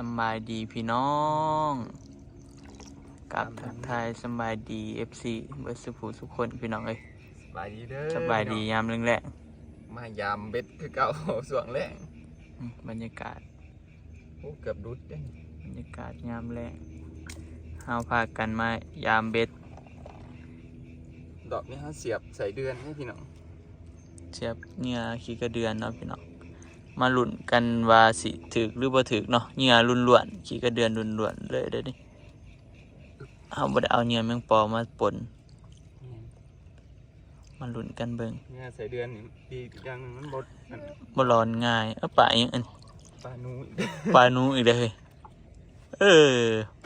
สำบายดีพี่น้องกับทักทายสำบายดี FC เบิร์สุภูทุกคนพี่น้องเอ้ยสบายดีเด้อสบายดียามเร่งแรกมายามเบ็ดคือเก่าสวงแรงอืมบรรยากาศโอ้เกือบดุดเด้บรรยากาศยามแรกเฮาพากันมายามเบ็ด ดอกนี้ฮะเสียบใส่เดือนให้พี่น้องเชียบเหงื่อขี้กระเดือนเนาะพี่น้อง มาลุ้นกันว่าสิถึกหรือบ่ถึกเนาะเหงื่อลุ่นล้วนๆขี้กระเดือนลุ่นล้วนๆเลยเด้อนี่เฮาบ่ได้เอาเหงื่อแมงปอมาปนมาลุ้นกันเบิ่งเนี่ยใส่เดือนนี่ดีอีกอย่างหนึงมันบดมันบ่ร้อนง่ายเอ้าปลาอีหยังอันปลาหนูอีกปลาหนูอีกเลยเออ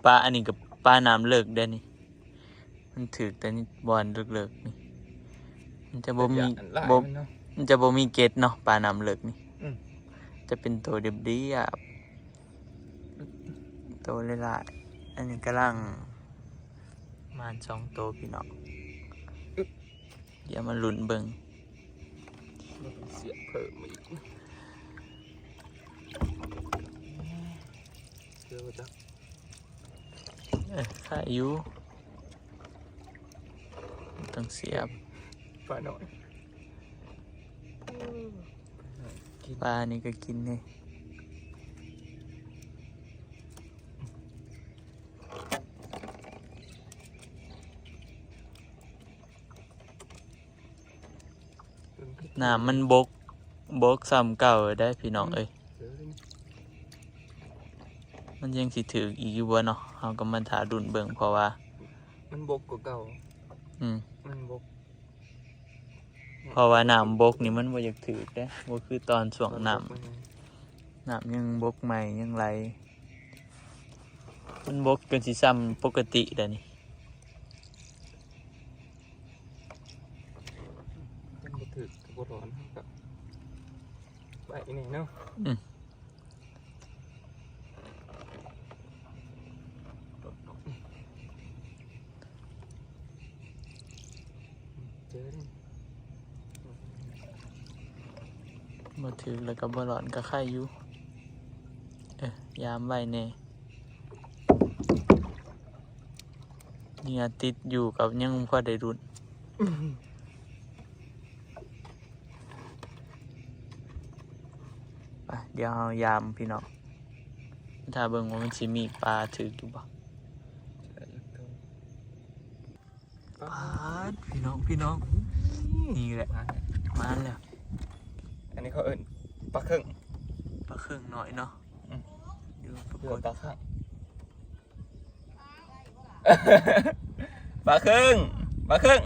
ปลาอันนี้กับปลาน้ำเลิกได้นี่ มันถือแต่นี่บอลเลิกๆนี่มันจะบ่มีอันหลายบ่มันเนาะ มันจะบ่มีเกตเนาะปลาน้ำเลิกนี่อืม จะเป็นตัวเดียบดีอะตัวหลายๆอันนี้กำลังมานสองตัวพี่น้องเดี๋ยวมาลุ้นเบิ่งมันต้องเสียบเพิ่มอีกเชื่อว่าจะเออขาอยู่ต้องเสียบปลาหน่อยกิน ปลานี่ก็กินนี่น้ำมันบก บกซ้ำเก่าได้พี่น้องเอ้ยเจอเลยมันยังสิถืออีกอยู่บ่เนาะเฮาก็มันถาดุนเบิ่งเพราะว่า มันบกกว่าเก่า อืมมันบก เพราะว่าน้ำบกนี่มันบ่อยากถือเด้บ่คือตอนช่วงน้มับกมัำน้ำยังบกใหม่ยังไหลมันบกจนสิซ้ำปกติแล้วนี่มันบ่ถึกบ่ร้อนครับไปนี่เนาะอืมเจอเลย บ่ถือแล้วก็บ่ร้อนก็ไข่อยู่ เอ้ยยามไว้แน่เหงื่อติดอยู่กับยังพอได้รุนไปเดี๋ยวเอายามพี่น้องถ้าเบิ่งว่ามันสิมีปลาถืออยู่บ่ปลาดพี่น้องพี่น้องนี่แหละมามาแล้ว อันนี้เขาเอิ้นปลาเครื่องปลาเครื่องหน่อยเนาะอืมอยู่ปราเรืกอฏปลาข้างปลาเครื่องปลาเครื่อง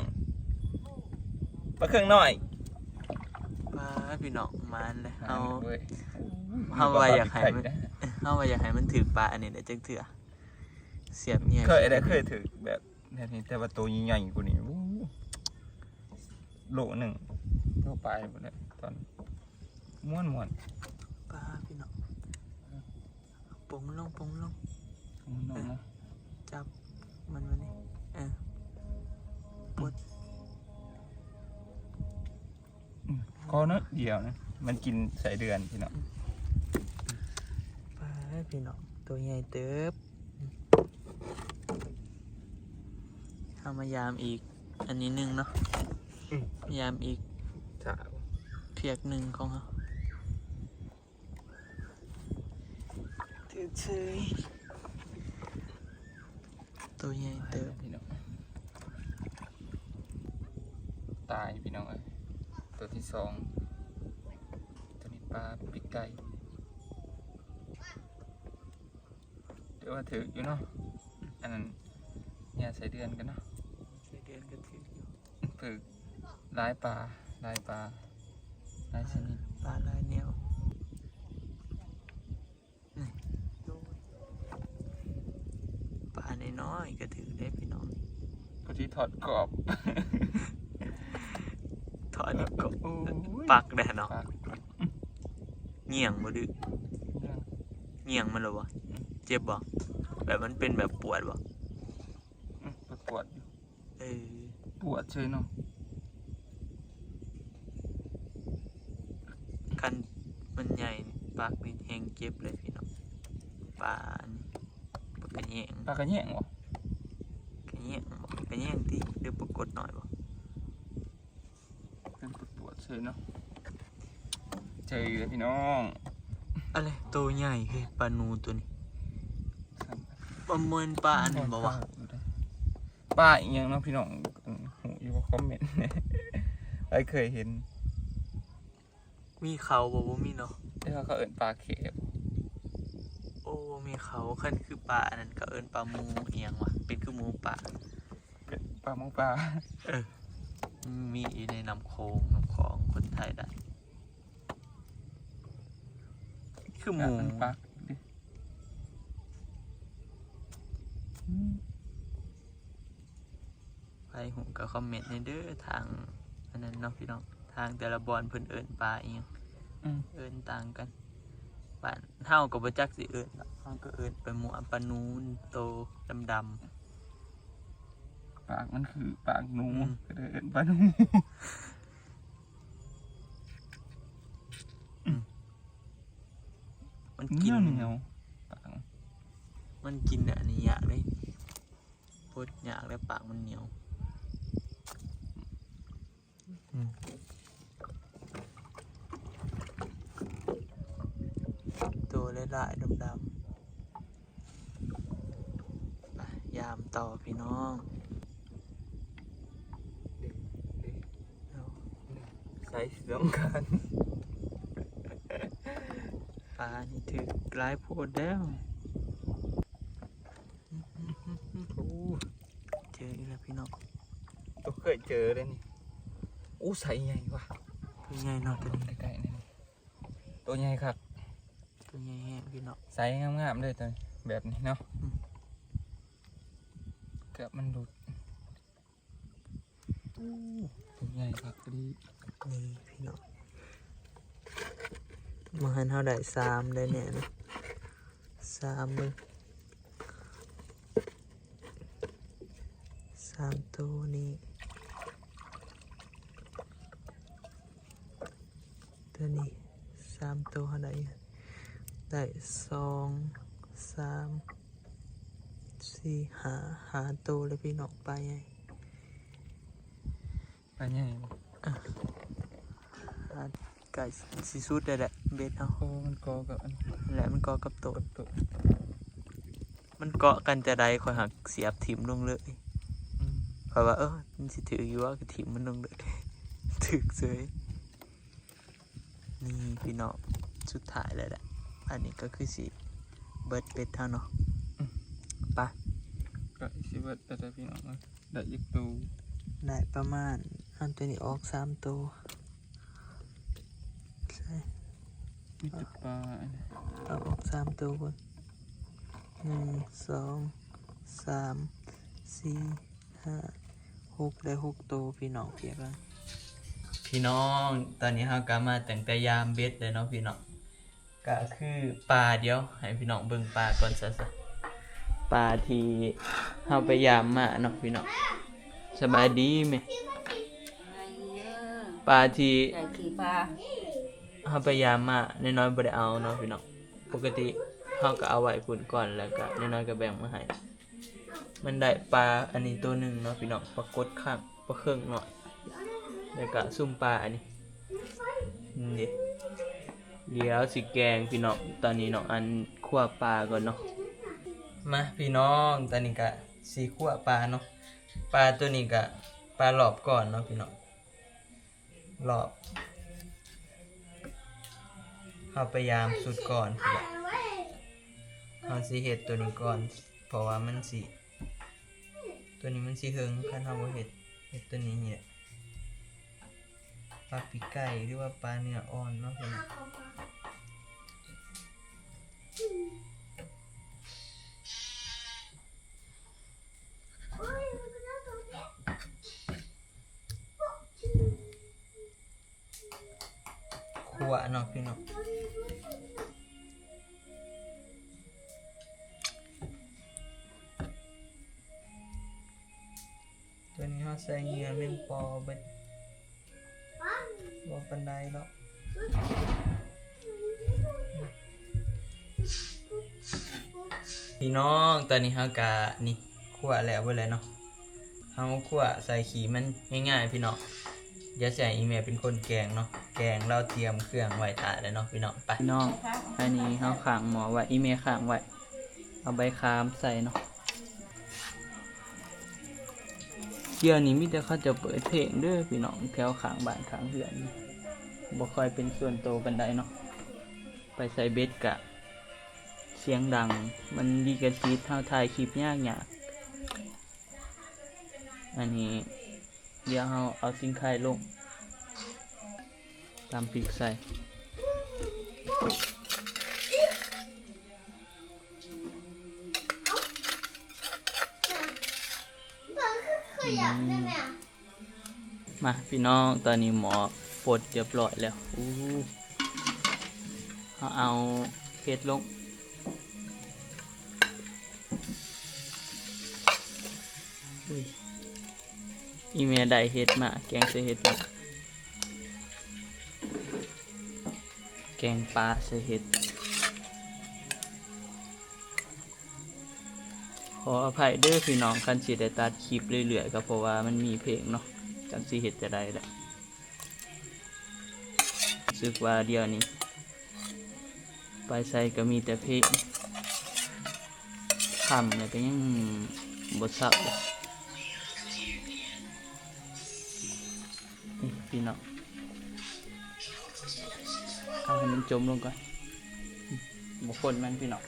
ปลาเครื่องหน่อยปลาดพี่น้องมาเลยเอาว้ยเอาไว้อยากให้มันไข่ะเอาว่าอยากให้มันถือปลาอันนี้ได้จักเถื่อเสียบเงียเคยได้เคยถือแบบนี้แต่ว่าตัวใหญ่ๆกว่านี้อู้โลหนึ่งโลปลายหมดเลยตอน ม้วนม้วนปลาพี่น้องปงลงปงลงๆม้วนๆนะจับมันมานี่เออปวดก็เนอะเดียวนะมันกินใส่เดือนพี่เนาะปลาพี่น้องตัวใหญ่เติบเอามายามอีก อันนี้หนึ่งเนาะยามอีกจ้าเพียกหนึ่งของเขาถือ เฉยตัวใหญ่เติบพี่น้องตายพี่น้องเอ้ยตัวที่สองตัวนี้ปลาปิกไก่เดี๋ยวว่าถืออยู่เนาะอันนั้นเนี่ยใส่เดือนกันเนาะใส่เดือนก็ถืออยู่ฝึกลายปลาลายปลาลายชนิดปลาลายแนวนี่ปลา น้อยๆก็ถือได้พี่น้องตัวที่ถอดกรอบ ถอดกบโอ้ยปักได้เนาะปากเงี่ยงบ่ดื้อเงี่ยงมันเหรอวะเจ็บบ่แบบมันเป็นแบบปวดบ่อืมปวดอยู่เออปวดเฉยเนาะคันมันใหญ่นี่ปากนี่แหงเจ็บเลยพี่น้องปลาอันนี้ปลา กระแยงปลากระแยงบ่กระแยงบ่กระแยงที่เดี๋ยวปรากฏหน่อยบ่เป็นปวดๆเฉยเนาะเจอเลยพี่น้องอะไรตัวใหญ่เฮ้ยปลานูตัวนี้ประเมินปลาอันนั้นบ่วะปลาอีกอย่างเนาะพี่น้องอืมหูอยู่ว่าคอมเมนต์ไอ้เคยเห็น มีเขาบ่บ่มีเนาะที่เขาเอิ้นปลาเข็บโอ้ มีเขาคันคือปลาอันนั้นก็เอิ้นปลาหมูอีหยังวะเป็นคือหมูป่าเป็นปลาหมองปลามีอยู่ในน้ำโขงน้ำคลองคนไทยได้คือหมูอะนปลาดิอืมไปหูก็คอมเมนต์ในเด้อทางอันนั้นเนาะพี่น้องทางแต่ละบอลเพิ่นเอิ้นปลาอีหยังอืมเอิ้นต่างกัน บ้านเฮาก็บ่จักสิเอิ้นเนาะเฮาก็เอิ้นไปหมู่อัปปานูนโตดำปากมันคือปากหนูอืมก็เลยเอิ้นปลาหนูๆมันเหกินีนยวเหนียวปากมันกินอันนี้ยากเลยโคตรยากเลยปากมันเหนียวตัวห ลายๆดำๆไปยามต่อพี่น้องเอาใส่สำคัญปลานี่ถือหลายโพดแล้วโอ้เจออีกแล้วพี่น้องตัวเคยเจอเลยนี่อู้ใส่ใหญ่ว่ะตัวใหญ่เนาะตัวนี้ใกล้ๆนี่ตัวใหญ่ครับตัว ใหญ่แห้งพี่น้องใส่งามๆเลยตัวนี้แบบนี้เนาะอืมเกือบมันหลุดอู้ตัวใหญ่ครับพอดีนี่พี่น้องมาหันเท่าได้สามได้เนี่ยนะสามมึงสามตัวนี้ตัวนี้สามตัวเท่าไหร่ ได้สองสามสี่หาหาตัวเลยพี่น้องไปไงปลาใหญ่หาไก่สีสุดได้แหละเบ็ดเอาโอ้มันกอกับอันและมันเกาะกับโตดตัวมันเกาะกันจะได้คอยหักเสียบถิ่มลงเลยอืมคอยว่าเออมันสิถืออยู่ว่าก็ถิ่มมันลงเลยถือเสยนี่พี่น้องสุดท้ายเลยแหละ อันนี้ก็คือสีเบิร์ดเป็ดเท่าเนาะไปะก็สิเบิดแต่แต่พี่น้องเอ้ยได้ยิกตูได้ประมาณอันตัวนี้ออกสามตัวใช่มีแต่ปลาอันนี้เอาออกสามตัวก่อนหนึ่งสองสามสี่ห้าหกได้หกตัวพี่น้องเพียกันพี่น้อง ตอนนี้เราก็มาแต่งแต่ยามเบ็ดเลยเนาะพี่น้อง ก็คือปลาเดียว ให้พี่น้องเบิ่งปลาก่อนซะซะปลาที่เราไปยามมาเนาะพี่น้องสบายดีไหมปลาที่ใจขี่ปลาเขาพยายามมาน้อยๆบ่ได้เอาเนาะพี่น้องปกติเขาก็เอาไว้พุ่นก่อนแล้วก็น้อยๆก็แบ่งมาให้มันได้ปลาอันนี้ตัวหนึ่งเนาะพี่น้องปลากดข้างปลาเครื่องหน่อยแล้วก็ซุ่มปลาอันนี้นี่ เดี๋ยวสิแกงพี่น้องตอนนี้น้องอันคั่วปลาก่อนเนาะมาพี่น้องตอนนี้ก็สีคั่วปลาเนาะปลาตัวนี้ก็ปลาหลอบก่อนเนาะพี่น้องหลอบเราพยายามสุดก่อนแบบเราสิเห็ดตัวนี้ก่อน เพราะว่ามันสิตัวนี้มันสิเฮิงคันเราเห็ดเห็ดตัวนี้เนี่ยปลาปีกไก่หรือว่าปลาเนื้ออ่อนเนาะพี่น้อง ขัวเนาะพี่น้องตัวนี้เขาใส่เหงื่อเม่นปอเบิดบ่ปันไดเนา พี่น้องตอนนี้เฮากะนี่คั่วแล้วเบิดแล้วเนาะเฮาคั่วใส่ขีมันง่ายๆพี่น้องเดี๋ยวใส่อีเมลเป็นคนแกงเนาะแกงเราเตรียมเครื่องไว้ถ่าแล้วเนาะพี่น้องไปพี่น้องอันนี้เฮาข้างหมอไว้อีเมลข้างไว้เอาใบคามใส่เนาะเดี๋ยวนี้มีแต่เขาจะเปิดเพลงเด้อพี่น้องแถวขางบ้านขางเรือนบ่ค่อยเป็นส่วนโตวปานใดเนาะไปใส่เบ็ดกะ สียงดัง มันดีกันจีดเท่าถ่ายคลิปยากยากอันนี้ เดี๋ยวเราเอาสิงไข่ลง ตามปีกใส่ขยับได้ไหมอะมาพี่น้องตอนนี้หมอปลดเรียบร้อยแล้วอู้เอาเอาเห็ดลง อีเมลได้เห็ดมาแกงใส่เห็ดมาแกงปลาใส่เห็ดขออภัยเด้อพี่น้องคันสิได้ตัดคลิปเรื่อยๆก็เพราะว่ามันมีเพลงเนาะจังสิเฮ็ดจะได้แหละรู้สึกว่าเดียวนี้ไปใส่ก็มีแต่เพลงคำเนี่ยก็ยังบทสับเลย เอาให้มันจมลงก่อนบุคคลมันพี่น้อง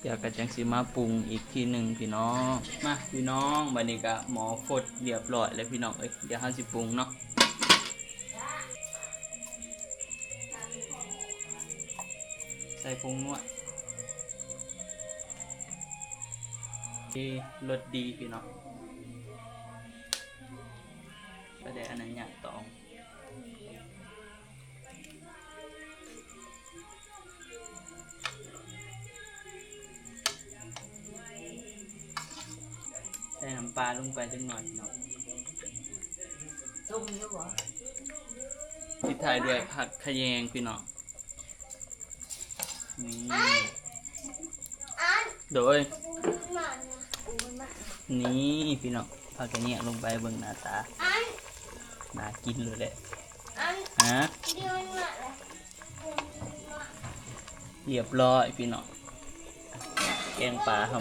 เดี๋ยวก็จังสิมาปรุงอีกทีหนึ่งพี่น้อง มาพี่น้องบัดนี้ก็หมอฟดเรียบร้อยแล้วพี่น้องเอ้ยเดี๋ยวเฮาสิปรุงเนาะใส่ผงนวดดีรสดีพี่น้องก็ได้อันนั้นอย่างตอง ลาลงไปจังหน่อยพี่น้องจุ่มอยู่บ่ปิดท้ายด้วยผักขะแยงพี่น้องนี่โดย นี่ยอู้มันมานี่พี่น้องผักกระเนียลงไปเบิ่งหน้าตาน่ากินเลยแหละฮะเรียบร้อยพี่น้องแกงปลาห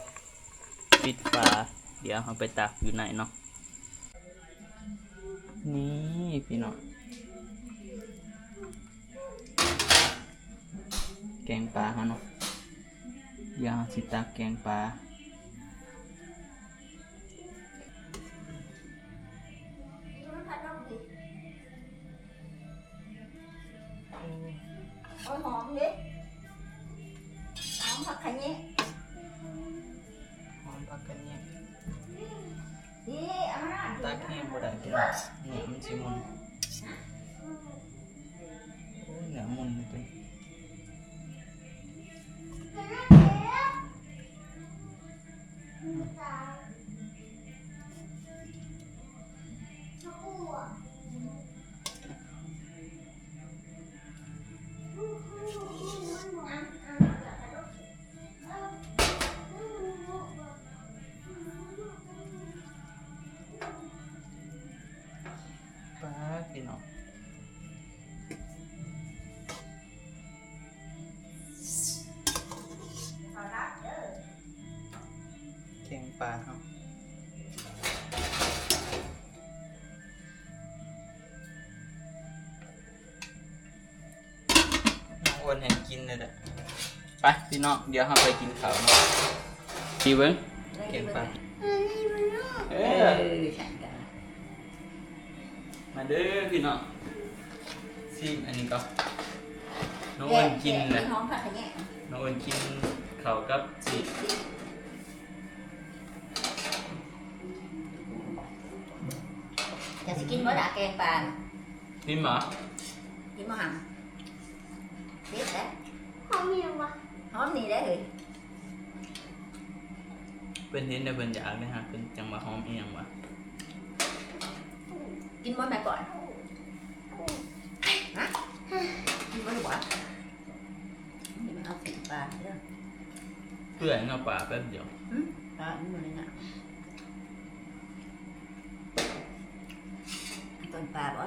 ำปิดฝา เดี๋ยวเอาไปตักอยู่ไหนเนาะนี่พี่น้องแกงปลาเขาเนาะเดี๋ยวเอาสิตักแกงปลาโอ้ยหอมดิหอมผักขะเนี้ มาตักแห้ง น้องอ้วนให้กินเลยแหละไปพี่น้องเดี๋ยวเราไปกินข้าวเนาะดีเบิ้งแกงปลาเอเอออฉันกันมาเด้อพี่น้องซิมอันนี้ก็น้องอ้วนกินเลเลยหอมผักขะเนี้ยน้องอ้วนกินข้าวกับสิจะสิกินบ่ด่าแกงปลานี่หมากินบ่หั่น เด็ดแล้วหอมยังวะหอมนี่ได้อเฮ้ยเป็นเห็นได้เป็นอยากเลยฮะเป็นจังหวะหอมเอียงวะกินบ่แม่ก่อนฮะกินบ่หรือวะนี่มันเอาสิเด้อเพื่อนเนาะป่าแป๊บเดียวอืมปลาอยู่ในน่ะต้นปลาบ่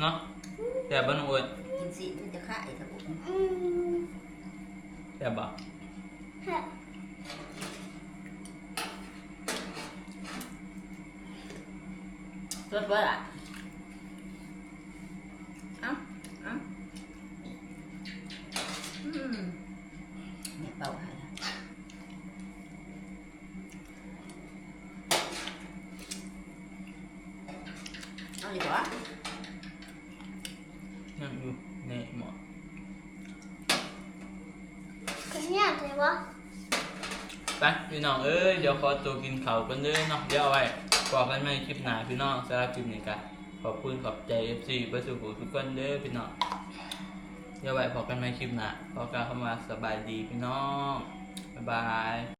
เนาะแซ่บบ่น้องอ้วนกินสิมันจะขายครับผมอืมแซ่บบ่ฮะสดบ่ล่ะเอ้าเอ้าอืมเนี่ยเป่าให้ละเอาดีกว่า นั่งอยู่ในหมอ คือ ปะไปพี่น้องเอ้ยเดี๋ยวขอตัวกินข้าวกันเด้อเนาะเดี๋ยวเอาไว้บอกกันใหม่คลิปหน้าพี่น้องสำหรับคลิปนี้กันขอบคุณขอบใจ FC เพื่อสู่ทุกคนเด้อพี่น้องเดี๋ยวไว้พบกันใหม่คลิปหน้าขอกล่าวคำว่าสบายดีพี่น้องบ๊ายบาย